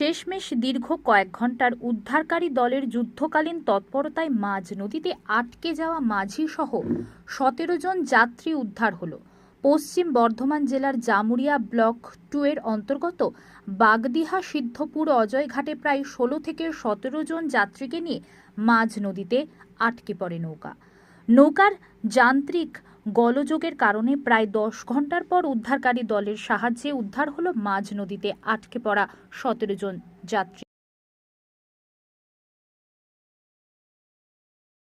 শেষমেশ দীর্ঘ কয়েক ঘণ্টার উদ্ধারকারী দলের যুদ্ধকালীন তৎপরতায় মাঝ নদীতে আটকে যাওয়া মাঝি সহ সতেরো জন যাত্রী উদ্ধার হলো। পশ্চিম বর্ধমান জেলার জামুরিয়া ব্লক টু এর অন্তর্গত বাগদিহা সিদ্ধপুর অজয়ঘাটে প্রায় ষোলো থেকে সতেরো জন যাত্রীকে নিয়ে মাঝ নদীতে আটকে পড়ে নৌকা। নৌকার যান্ত্রিক গলযোগের কারণে প্রায় দশ ঘণ্টার পর উদ্ধারকারী দলের সাহায্যে উদ্ধার হলো মাঝ নদীতে আটকে পড়া সতেরো জন যাত্রী।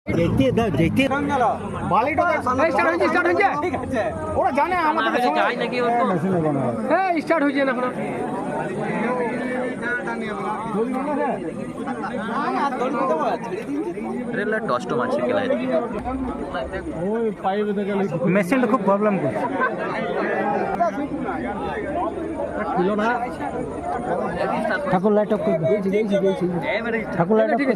যেতে দাও যেতে বালিটা স্টার্ট হয়েছে স্টার্ট হয়েছে। ঠিক আছে। ওরা জানে আমাদের যাই নাকি হ্যাঁ স্টার্ট হয়েছে না এখন। রেলের টস্টম আছে খেলায় মেশিনটা খুব প্রবলেম করছে। ঠাকুর লাইট অফ করে। ঠাকুর লাইট অফ করে।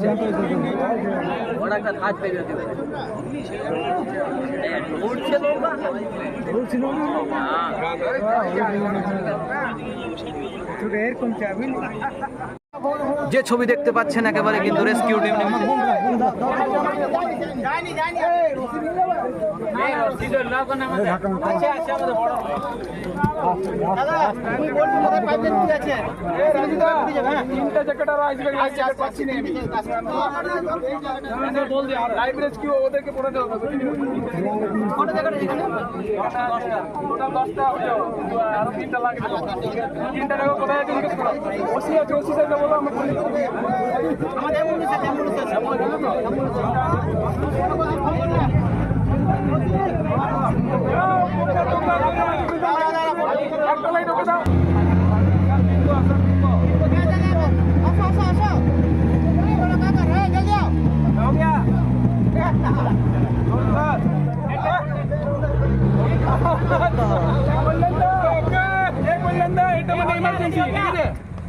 যে ছবি দেখতে পাচ্ছেন একেবারে কিন্তু রেস্কিউ টিম ওদেরকে পড়ে দেওয়া হবে কত জ্যাকেট এখানে টোটাল 10টা হলো আর তিনটা লাগে তিনটা টাকা কোথায় আছে জিজ্ঞেস করো ওসি আছে ওসি থেকে বলো আমাদের আছে অ্যাম্বুলেন্স আছে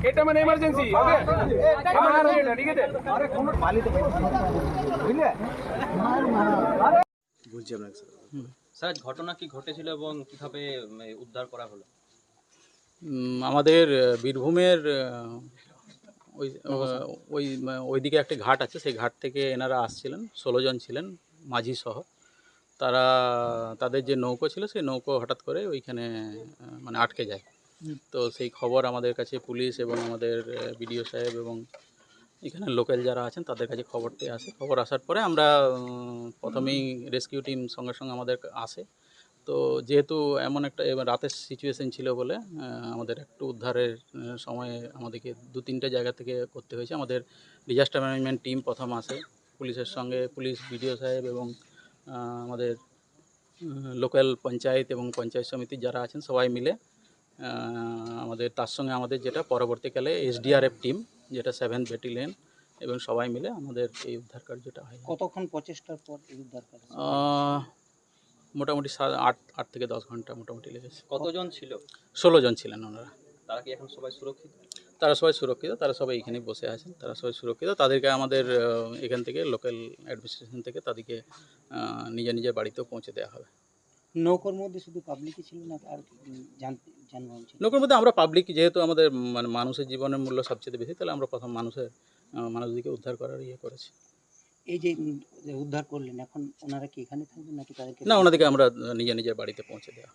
এটা মানে ইমার্জেন্সি ওকে আমার এটা ঠিক আছে? বুঝলে স্যার। ঘটনা কি ঘটেছিল এবং কীভাবে উদ্ধার করা হলো? আমাদের বীরভূমের ওই ওই ওইদিকে একটা ঘাট আছে সেই ঘাট থেকে এনারা আসছিলেন ষোলো জন ছিলেন মাঝি সহ। তারা তাদের যে নৌকো ছিল সেই নৌকো হঠাৎ করে ওইখানে মানে আটকে যায়। তো সেই খবর আমাদের কাছে পুলিশ এবং আমাদের বিডিও সাহেব এবং এখানে লোকাল যারা আছেন তাদের কাছে খবরটি আসে। খবর আসার পরে আমরা প্রথমেই রেস্কিউ টিম সঙ্গে সঙ্গে আমাদের আসে। তো যেহেতু এমন একটা রাতের সিচুয়েশন ছিল বলে আমাদের একটু উদ্ধারের সময় আমাদেরকে দু তিনটে জায়গা থেকে করতে হয়েছে। আমাদের ডিজাস্টার ম্যানেজমেন্ট টিম প্রথম আসে পুলিশের সঙ্গে। পুলিশ, বিডিও সাহেব এবং আমাদের লোকাল পঞ্চায়েত এবং পঞ্চায়েত সমিতির যারা আছেন সবাই মিলে আমাদের তার সঙ্গে আমাদের যেটা পরবর্তীকালে এসডিআরএফ টিম যেটা সেভেন ব্যাটালিয়ন এবং সবাই মিলে আমাদের এই উদ্ধার কার্যটা হয়। কতক্ষণ প্রচেষ্টার পর এই উদ্ধার মোটামুটি আট আট থেকে দশ ঘণ্টা মোটামুটি লেগেছে। কতজন ছিল? ষোলো জন ছিলেন ওনারা। তারা কি এখন সবাই সুরক্ষিত? তারা সবাই সুরক্ষিত তারা সবাই এখানেই বসে আছেন তারা সবাই সুরক্ষিত। তাদেরকে আমাদের এখান থেকে লোকাল অ্যাডমিনিস্ট্রেশন থেকে তাদেরকে নিজের নিজের বাড়িতেও পৌঁছে দেওয়া হবে। নৌকোর মধ্যে শুধু পাবলিকই ছিল না আর যানবাহন ছিল? মধ্যে আমরা পাবলিক যেহেতু আমাদের মানে মানুষের জীবনের মূল্য সবচেয়ে বেশি তাহলে আমরা প্রথম মানুষের আহ, মানুষদিকে উদ্ধার করার ইয়ে করেছি। এই যে যে উদ্ধার করলেন এখন ওনারা কি এখানে থাকবেন নাকি তাদেরকে না ওনাদেরকে আমরা নিজের নিজের বাড়িতে পৌঁছে দেওয়া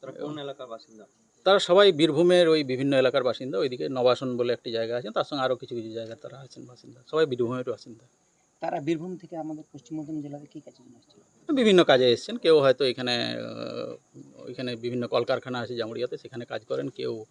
তারা কোন এলাকার বাসিন্দা? তারা সবাই বীরভূমের ওই বিভিন্ন এলাকার বাসিন্দা ওইদিকে নবাসন বলে একটি জায়গা আছে তার সঙ্গে আরও কিছু কিছু জায়গায় তারা আছেন বাসিন্দা সবাই বীরভূমের বাসিন্দা। তারা বীরভূম থেকে আমাদের পশ্চিম বর্ধমান জেলাতে কি কাজে জন্য আসছিল বিভিন্ন কাজে এসছেন। কেউ হয়তো এখানে ওইখানে বিভিন্ন কলকারখানা আছে জামুড়িয়াতে, সেখানে কাজ করেন, কেউ